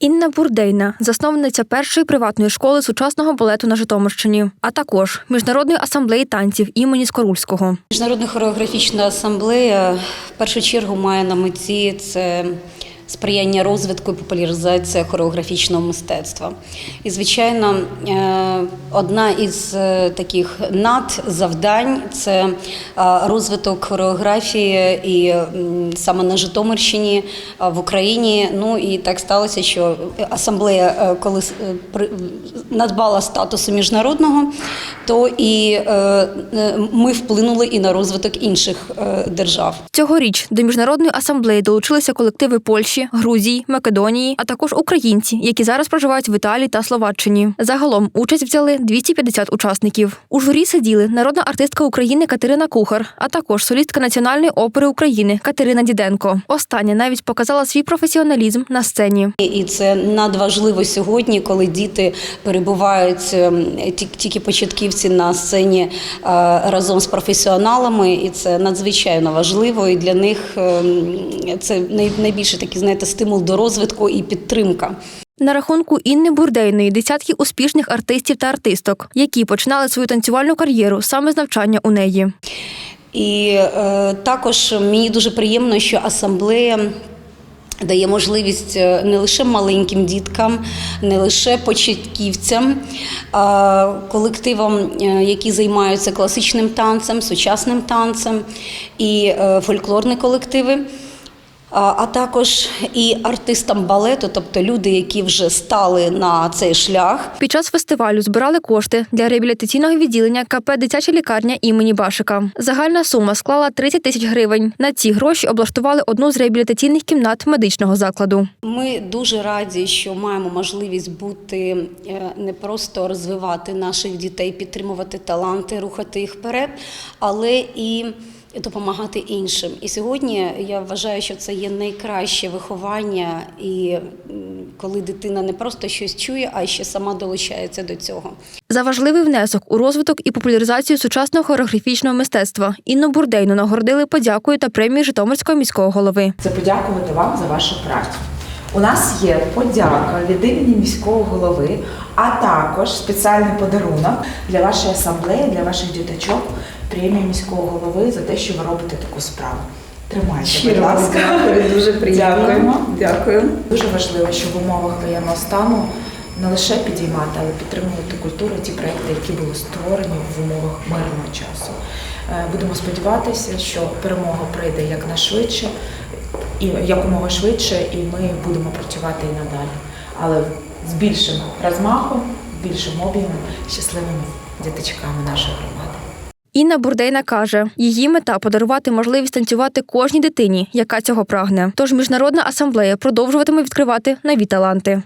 Інна Бурдейна, засновниця першої приватної школи сучасного балету на Житомирщині, а також міжнародної асамблеї танців імені Скорульського. Міжнародна хореографічна асамблея в першу чергу має на меті це сприяння розвитку і популяризація хореографічного мистецтва. І, звичайно, е, одна із е, таких надзавдань це е, розвиток хореографії і саме на Житомирщині в Україні. Ну і так сталося, що асамблея, коли надбала статусу міжнародного, то і ми вплинули і на розвиток інших держав. Цьогоріч до міжнародної асамблеї долучилися колективи Польщі, Грузії, Македонії, а також українці, які зараз проживають в Італії та Словаччині. Загалом участь взяли 250 учасників. У журі сиділи народна артистка України Катерина Кухар, а також солістка Національної опери України Катерина Діденко. Остання навіть показала свій професіоналізм на сцені. І це надважливо сьогодні, коли діти перебувають ем, тільки початківці на сцені е, разом з професіоналами, і це надзвичайно важливо. І для них ем, це най- найбільше такий, знаєте, стимул до розвитку і підтримка. На рахунку Інни Бурдейної десятки успішних артистів та артисток, які починали свою танцювальну кар'єру саме з навчання у неї. І е, також мені дуже приємно, що асамблея. Дає можливість е, не лише маленьким діткам, не лише початківцям, а колективам, е, які займаються класичним танцем, сучасним танцем і е, фольклорні колективи, а також і артистам балету, тобто люди, які вже стали на цей шлях. Під час фестивалю збирали кошти для реабілітаційного відділення КП Дитяча лікарня імені Башика. Загальна сума склала 30 тисяч гривень. На ці гроші облаштували одну з реабілітаційних кімнат медичного закладу. Ми дуже раді, що маємо можливість бути е, не просто розвивати наших дітей, підтримувати таланти, рухати їх вперед, але і допомагати іншим. І сьогодні я вважаю, що це є найкраще виховання, і коли дитина не просто щось чує, а ще сама долучається до цього. За важливий внесок у розвиток і популяризацію сучасного хореографічного мистецтва Інну Бурдейну нагородили подякою та премією Житомирського міського голови. це подякувати вам за вашу працю. У нас є подяка від імені міського голови, а також спеціальний подарунок для вашої асамблеї, для ваших діточок, премія міського голови за те, що ви робите таку справу. Тримайте, будь ласка. дуже Дякуємо. Дякую. Дуже важливо, що в умовах воєнного стану не лише підіймати, але підтримувати культуру, ті проекти, які були створені в умовах мирного часу. Е, Будемо сподіватися, що перемога прийде якнайшвидше і якомога швидше, і ми будемо працювати і надалі. Але з більшим розмахом, більшим об'ємом, щасливими діточками нашої громади. Інна Бурдейна каже, її мета подарувати можливість танцювати кожній дитині, яка цього прагне. Тож міжнародна асамблея продовжуватиме відкривати нові таланти.